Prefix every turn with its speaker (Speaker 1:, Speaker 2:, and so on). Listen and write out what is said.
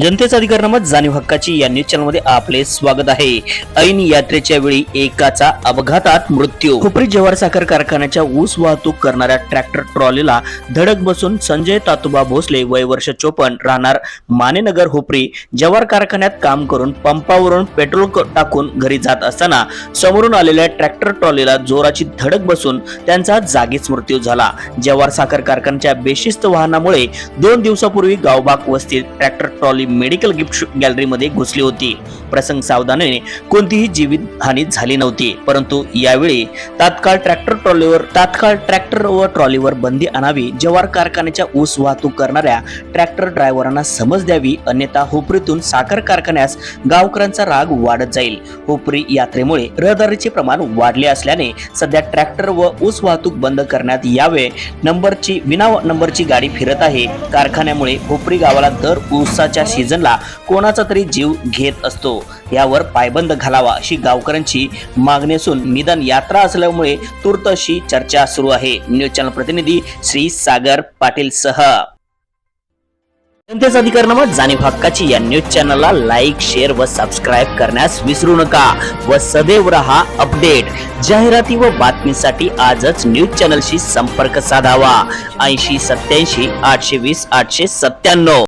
Speaker 1: जनतेचा अधिकारनामा जाणीव हक्काची या न्यूज चॅनलमध्ये आपले स्वागत आहे. ऐन यात्रेच्या वेळी एकाचा अपघातात मृत्यू. खोपरी जवार साखर कारखान्याच्या ऊस वाहतूक करणाऱ्या ट्रॅक्टर ट्रॉलीला धडक बसून संजय तातुबा भोसले वय वर्ष चोपन्न राहणार मानेनगर हुपरी. जवार कारखान्यात काम करून पंपावरून पेट्रोल टाकून घरी जात असताना समोरून आलेल्या ट्रॅक्टर ट्रॉलीला जोराची धडक बसून त्यांचा जागीच मृत्यू झाला. जवार साखर कारखान्याच्या बेशिस्त वाहनामुळे दोन दिवसापूर्वी गावबाग वस्तीत ट्रॅक्टर ट्रॉली मेडिकल गिफ्ट गॅलरीमध्ये घुसली होती. प्रसंग सावधानाने कोणतीही जीवित हानी झाली नव्हती. परंतु यावेळी तात्काळ ट्रॅक्टर ट्रॉलीवर तात्काळ ट्रॅक्टर व ट्रॉलीवर बंदी आणावी जवार कारखान्याच्या ऊस वाहतूक करणाऱ्या ट्रॅक्टर ड्रायव्हरांना समज द्यावी अन्यथा हुपरीतून साखर कारखान्यास गावकऱ्यांचा राग वाढत जाईल. हुपरी यात्रेमुळे रहदारीचे प्रमाण वाढले असल्याने सध्या ट्रॅक्टर व ऊस वाहतूक बंद करण्यात यावे. नंबरची विना नंबरची गाडी फिरत आहे. कारखान्यामुळे हुपरी गावाला दर ऊसाच्या सीझनला कोणाचा तरी जीव घेत असतो. यावर पायबंद घालावा अशी गावकऱ्यांची मागणी असून निदान यात्रा असल्यामुळे तूर्त अशी चर्चा सुरू आहे. न्यूज चॅनल प्रतिनिधी श्री सागर पाटील सह. जनतेचा अधिकारनामा जाणीव हक्काची या न्यूज चॅनलला लाईक शेअर व सबस्क्राईब करण्यास विसरू नका व सदैव रहा अपडेट. जाहिराती व बातमीसाठी आजच न्यूज चॅनलशी संपर्क साधावा. ऐंशी सत्याऐंशी आठशे वीस आठशे सत्त्याण्णव.